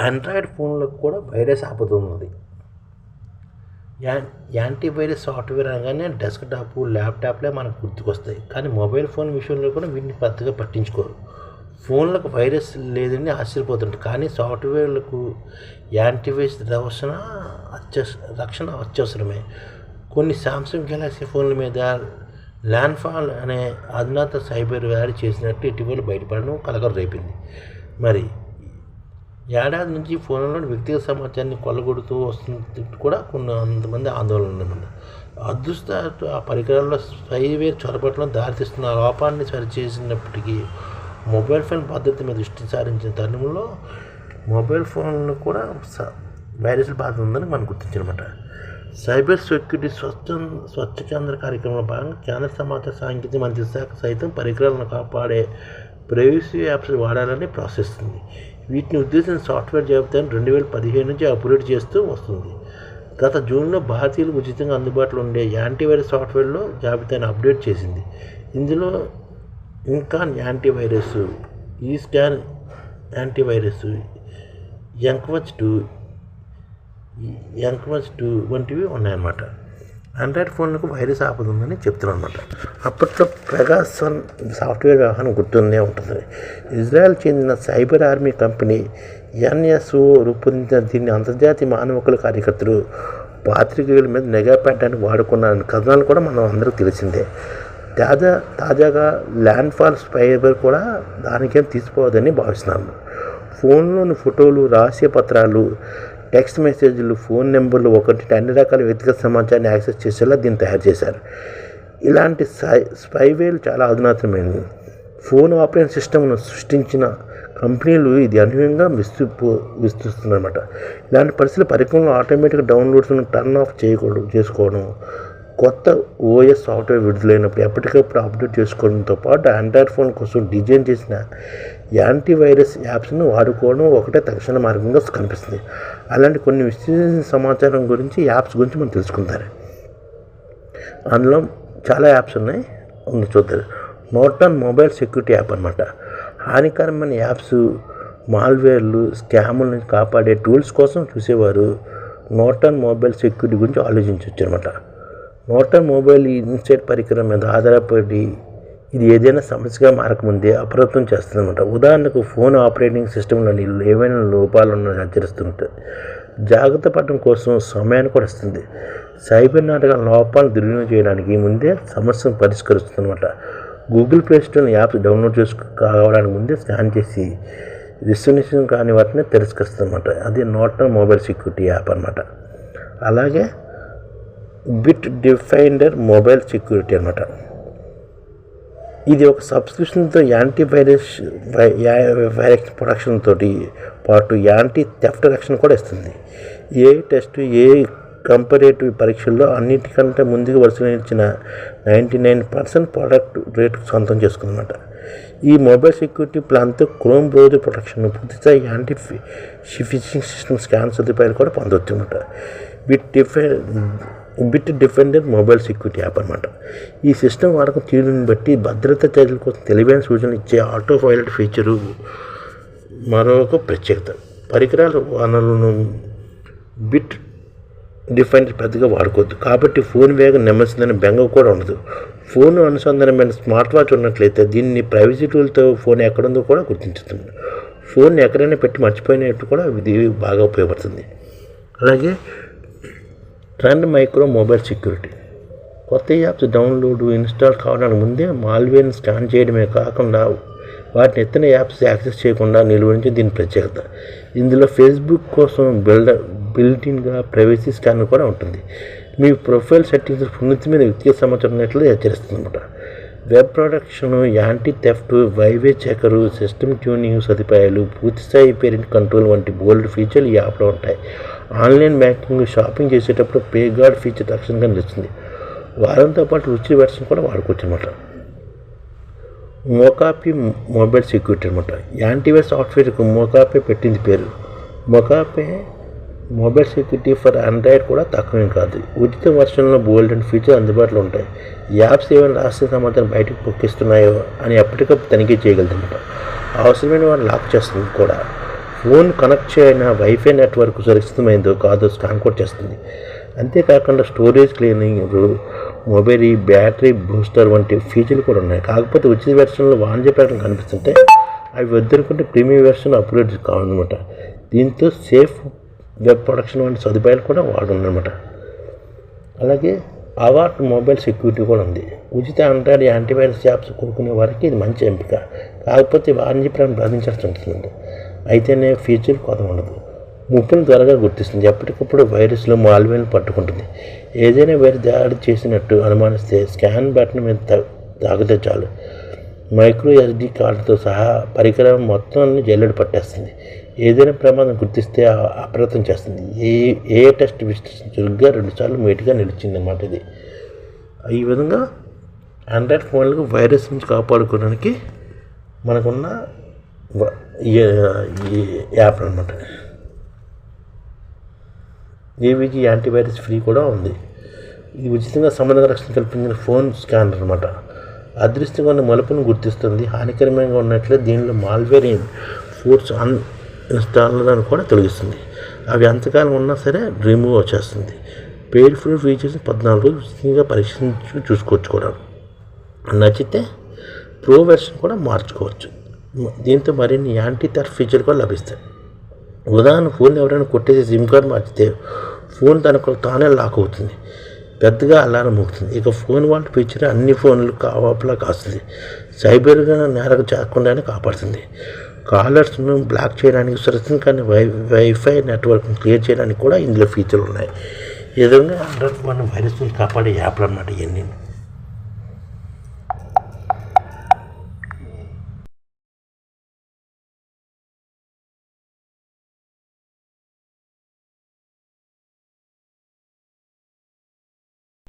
Android ఫోన్లకు కూడా virus ఆపుతున్నది యా యాంటీవైరస్ సాఫ్ట్వేర్ అనగానే డెస్క్టాప్ ల్యాప్టాప్లే మనకు గుర్తుకొస్తాయి. కానీ మొబైల్ ఫోన్ విషయంలో కూడా వీటిని పెద్దగా పట్టించుకోరు. ఫోన్లకు వైరస్ లేదని ఆశ్చర్యపోతుంటారు. కానీ సాఫ్ట్వేర్లకు యాంటీవైరస్ రక్షణ అత్యవసర రక్షణ అత్యవసరమే. కొన్ని సామ్సంగ్ గెలాక్సీ ఫోన్ల మీద ల్యాండ్ఫాల్ అనే అధునాత సైబర్ వ్యాధి చేసినట్టు ఇటీవల బయటపడడం కలకలు రేపింది. మరి ఏడాది నుంచి ఫోన్లో వ్యక్తిగత సమాచారాన్ని కొల్లగొడుతూ వస్తుంది కూడా కొన్ని కొంతమంది ఆందోళన ఉందన్నమాట అదృష్ట ఆ పరికరాల్లో స్పైవేర్ చొరబట్టడం దారితీస్తున్న లోపాన్ని సరిచేసినప్పటికీ మొబైల్ ఫోన్ పద్ధతి మీద దృష్టి సారించిన తరుణంలో మొబైల్ ఫోన్లు కూడా స- బాధ ఉందని మనం గుర్తించారన్నమాట సైబర్ సెక్యూరిటీ స్వచ్ఛ స్వచ్ఛ కేంద్ర కార్యక్రమంలో భాగంగా కేంద్ర సమాచార సాంకేతిక మంత్రిత్వ శాఖ సైతం పరికరాలను కాపాడే ప్రైవసీ యాప్స్ వాడాలని ప్రోత్సహిస్తుంది వీటిని ఉద్దేశించిన సాఫ్ట్వేర్ జాబితాను రెండు వేల పదిహేను నుంచి అప్గ్రేడ్ చేస్తూ వస్తుంది. గత జూన్లో భారతీయులకు ఉచితంగా అందుబాటులో ఉండే యాంటీవైరస్ సాఫ్ట్వేర్లో జాబితాను అప్డేట్ చేసింది. ఇందులో ఇంకా యాంటీవైరస్ ఈ స్కాన్ యాంటీవైరస్ ఎంక్వచ్ టూ ఎంక్వచ్ టూ వంటివి ఉన్నాయన్నమాట. ఆండ్రాయిడ్ ఫోన్లకు వైరస్ ఆపదుందని చెప్తున్నాను అనమాట అప్పట్లో పెగాసన్ సాఫ్ట్వేర్ వ్యవహారం గుర్తుండే ఉంటుంది. ఇజ్రాయెల్ చెందిన సైబర్ ఆర్మీ కంపెనీ ఎన్ఎస్ఓ రూపొందించిన దీన్ని అంతర్జాతీయ మానవ హక్కుల కార్యకర్తలు పాత్రికేయుల మీద నిఘా పెట్టడానికి వాడుకున్నారని కథనాలు కూడా మనం అందరికీ తెలిసిందే. తాజా తాజాగా ల్యాండ్ ఫాల్ స్పైబర్ కూడా దానికేం తీసుకోవద్దని భావిస్తున్నాను ఫోన్లోని ఫోటోలు రహస్య పత్రాలు టెక్స్ట్ మెసేజ్లు ఫోన్ నెంబర్లు ఒకటి అన్ని రకాల వ్యక్తిగత సమాచారాన్ని యాక్సెస్ చేసేలా దీన్ని తయారు చేశారు. ఇలాంటి స్పై స్పైవేలు చాలా అధునాతనమైనవి. ఫోన్ ఆపరేటింగ్ సిస్టమ్ను సృష్టించిన కంపెనీలు ఇది అనూహ్యంగా విస్తృ విస్తృస్తున్నారన్నమాట ఇలాంటి పరిస్థితులు పరికరంలో ఆటోమేటిక్ డౌన్లోడ్స్ను టర్న్ ఆఫ్ చేయకూడదు చేసుకోవడం. కొత్త ఓఎస్ సాఫ్ట్వేర్ విడుదలైనప్పుడు ఎప్పటికప్పుడు అప్డేట్ చేసుకోవడంతో పాటు ఆండ్రాయిడ్ ఫోన్ కోసం డిజైన్ చేసిన యాంటీవైరస్ యాప్స్ను వాడుకోవడం ఒకటే తక్షణ మార్గంగా కనిపిస్తుంది. అలాంటి కొన్ని విశ్లేషణ సమాచారం గురించి యాప్స్ గురించి మనం తెలుసుకుంటారు అందులో చాలా యాప్స్ ఉన్నాయి. ఉంది చూద్దారు నోటన్ మొబైల్ సెక్యూరిటీ యాప్ అనమాట హానికరమైన యాప్స్ మాల్వేర్లు స్కాముల కాపాడే టూల్స్ కోసం చూసేవారు నోటన్ మొబైల్ సెక్యూరిటీ గురించి ఆలోచించవచ్చు అనమాట నోటన్ మొబైల్ ఇన్సైట్ పరికరం మీద ఆధారపడి ఇది ఏదైనా సమస్యగా మారకముందే అప్రమత్తం చేస్తుందన్నమాట. ఉదాహరణకు ఫోన్ ఆపరేటింగ్ సిస్టంలోని ఏవైనా లోపాలు ఉన్న హెచ్చరిస్తుంటుంది జాగ్రత్త పడడం కోసం సమయాన్ని కూడా ఇస్తుంది. సైబర్ నాటకాల లోపాలను దుర్వినియోగం చేయడానికి ముందే సమస్యను పరిష్కరిస్తుందన్నమాట. Google Play Store apps download చేసుకో కావడానికి ముందే స్కాన్ చేసి విశ్వసనీయం కాని వాటిని తిరస్కరిస్తుందన్నమాట. అది నోటన్ మొబైల్ సెక్యూరిటీ యాప్ అనమాట అలాగే బిట్ డిఫైండర్ మొబైల్ సెక్యూరిటీ అనమాట ఇది ఒక సబ్స్క్రిప్షన్తో యాంటీవైరస్ వైరస్ వైరస్ ప్రొడక్షన్ తోటి పాటు యాంటీ థెఫ్ట్ రక్షణ కూడా ఇస్తుంది. ఏ టెస్ట్ ఏ కంపరేటివ్ పరీక్షల్లో అన్నిటికంటే ముందుగా వరుసలో ఇచ్చిన ninety nine percent product rate సొంతం చేసుకుందన్నమాట. ఈ మొబైల్ సెక్యూరిటీ ప్లాన్తో క్రోమ్ బ్రౌజర్ ప్రొటెక్షన్ పూర్తిస్థాయి యాంటీ ఫిషింగ్ సిస్టమ్ స్కాన్ సదుపాయాలు కూడా పొందవచ్చు అనమాట వీటి డిఫె Bitdefender mobile security app అనమాట ఈ సిస్టమ్ వాడకం తీరుని బట్టి భద్రతా చర్యల కోసం తెలివైన సూచనలు ఇచ్చే ఆటో పైలట్ ఫీచరు మరొక ప్రత్యేకత. పరికరాల వనరులను బిట్ డిఫైనర్ పెద్దగా వాడుకోవద్దు. కాబట్టి ఫోన్ వేగం నెమ్మసిందని బెంగ కూడా ఉండదు. ఫోన్ అనుసంధానమైన స్మార్ట్ వాచ్ ఉన్నట్లయితే దీన్ని ప్రైవసీ టూల్తో ఫోన్ ఎక్కడుందో కూడా గుర్తించుతుంది. ఫోన్ ఎక్కడైనా పెట్టి మర్చిపోయినట్టు కూడా ఇది బాగా ఉపయోగపడుతుంది. అలాగే ట్రెండ్ మైక్రో మొబైల్ సెక్యూరిటీ కొత్త యాప్స్ డౌన్లోడ్ ఇన్స్టాల్ కావడానికి ముందే మాల్వేర్ని స్కాన్ చేయడమే కాకుండా వాటిని ఎత్తిన యాప్స్ యాక్సెస్ చేయకుండా నిలువరించి దీని ప్రత్యేకత. ఇందులో ఫేస్బుక్ కోసం బిల్డ బిల్టిన్గా ప్రైవసీ స్కానర్ కూడా ఉంటుంది. మీ ప్రొఫైల్ సెట్టింగ్స్ సున్నితమైన వ్యక్తిగత సమాచారం ఉన్నట్లు హెచ్చరిస్తుంది అనమాట వెబ్ ప్రొడక్షన్ యాంటీ థెఫ్ట్ వైవే చెకరు సిస్టమ్ ట్యూనింగ్ సదుపాయాలు పూర్తిస్థాయి పేరెంట్ కంట్రోల్ వంటి బోల్డ్ ఫీచర్లు ఈ యాప్లో ఉంటాయి. ఆన్లైన్ బ్యాంకింగ్ షాపింగ్ చేసేటప్పుడు పే గార్డ్ ఫీచర్ తక్షణంగా నిలుస్తుంది. వారంతో పాటు రుచి వెర్షన్ కూడా వాడుకోవచ్చు అనమాట మోకాపీ మొబైల్ సెక్యూరిటీ అనమాట యాంటీవైరస్ సాఫ్ట్వేర్కు మోకాపే పెట్టింది పేరు. McAfee mobile security for Android కూడా తక్కువేం కాదు. ఉచిత వర్షన్లో బోల్డ్ అండ్ ఫీచర్ అందుబాటులో ఉంటాయి. యాప్స్ ఏమైనా రాష్ట్ర సమాచారం బయటకు పొక్కిస్తున్నాయో అని ఎప్పటికప్పుడు తనిఖీ చేయగలుగుతుందన్నమాట అవసరమైన వారిని లాక్ చేస్తుంది కూడా. ఫోన్ కనెక్ట్ చేయన వైఫై నెట్వర్క్ సురక్షితమైందో కాదో స్కాన్ కూడా చేస్తుంది. అంతేకాకుండా storage cleaning mobile battery booster వంటి ఫీచర్లు కూడా ఉన్నాయి. కాకపోతే ఉచిత వెర్షన్లో వాణిజ్య ప్రకటన కనిపిస్తుంటే అవి వద్దనుకుంటే ప్రీమియం వెర్షన్ అప్గ్రేడ్ కావాలన్నమాట దీంతో సేఫ్ వెబ్ ప్రొడక్షన్ వంటి సదుపాయాలు కూడా వాడుతుందన్నమాట అలాగే అవార్డ్ మొబైల్ సెక్యూరిటీ కూడా ఉంది. ఉచిత ఆండ్రాయిడ్ యాంటీవైరస్ యాప్స్ కోరుకునే వారికి ఇది మంచి ఎంపిక. కాకపోతే వాణిజ్యపరం బాధించాల్సి ఉంటుంది అయితేనే ఫీచర్ కొత్త ఉండదు. ముప్పును త్వరగా గుర్తిస్తుంది. ఎప్పటికప్పుడు వైరస్లో మాల్వేను పట్టుకుంటుంది. ఏదైనా వైరస్ దాడి చేసినట్టు అనుమానిస్తే స్కాన్ బటన్ మీద తా- తాగితే చాలు. మైక్రో ఎస్డి కార్డుతో సహా పరికరం మొత్తాన్ని జల్లెడ పట్టేస్తుంది. ఏదైనా ప్రమాదం గుర్తిస్తే అప్రమత్తం చేస్తుంది. ఏ ఏ టెస్ట్ విశ్లేషణ చురుగ్గా రెండుసార్లు మేటుగా నిలిచింది అన్నమాట ఇది. ఈ విధంగా ఆండ్రాయిడ్ ఫోన్లకు వైరస్ నుంచి కాపాడుకోవడానికి మనకున్న వ- ఈ యాప్ అనమాట ఏవిజీ యాంటీవైరస్ ఫ్రీ కూడా ఉంది. ఇది ఉచితంగా సంబంధ రక్షణ కల్పించిన ఫోన్ స్కానర్ అనమాట అదృష్టంగా ఉన్న మలుపును గుర్తిస్తుంది. హానికరమంగా ఉన్నట్లే దీనిలో మాల్వేర్ ఫోర్స్ అన్ ఇన్స్టాల్లను కూడా తొలగిస్తుంది. అవి ఎంతకాలం ఉన్నా సరే రిమూవ్ వచ్చేస్తుంది పెయిడ్ ఫుల్ ఫీచర్స్ పద్నాలుగు రోజులు ఉచితంగా పరీక్షించి చూసుకోవచ్చు కూడా. నచ్చితే ప్రో వెర్షన్ కూడా మార్చుకోవచ్చు. దీంతో మరిన్ని యాంటీ థర్ఫ్ ఫీచర్ కూడా లభిస్తాయి. ఉదాహరణ ఫోన్ ఎవరైనా కొట్టేసి సిమ్ కార్డ్ మార్చితే ఫోన్ తనకు తానే లాక్ అవుతుంది. పెద్దగా అలారం మోగుతుంది. ఇక ఫోన్ వాళ్ళ ఫీచర్ అన్ని ఫోన్లు కావాపలా కాస్తుంది. సైబర్గా నేరకు చేరకుండానే కాపాడుతుంది. కాలర్స్ను బ్లాక్ చేయడానికి సురక్షితం కానీ వై వైఫై నెట్వర్క్ను క్లియర్ చేయడానికి కూడా ఇందులో ఫీచర్లు ఉన్నాయి. ఈ విధంగా ఆండ్రాయిడ్ మన వైరస్ని కాపాడే యాప్లు అన్నమాట ఇవన్నీ.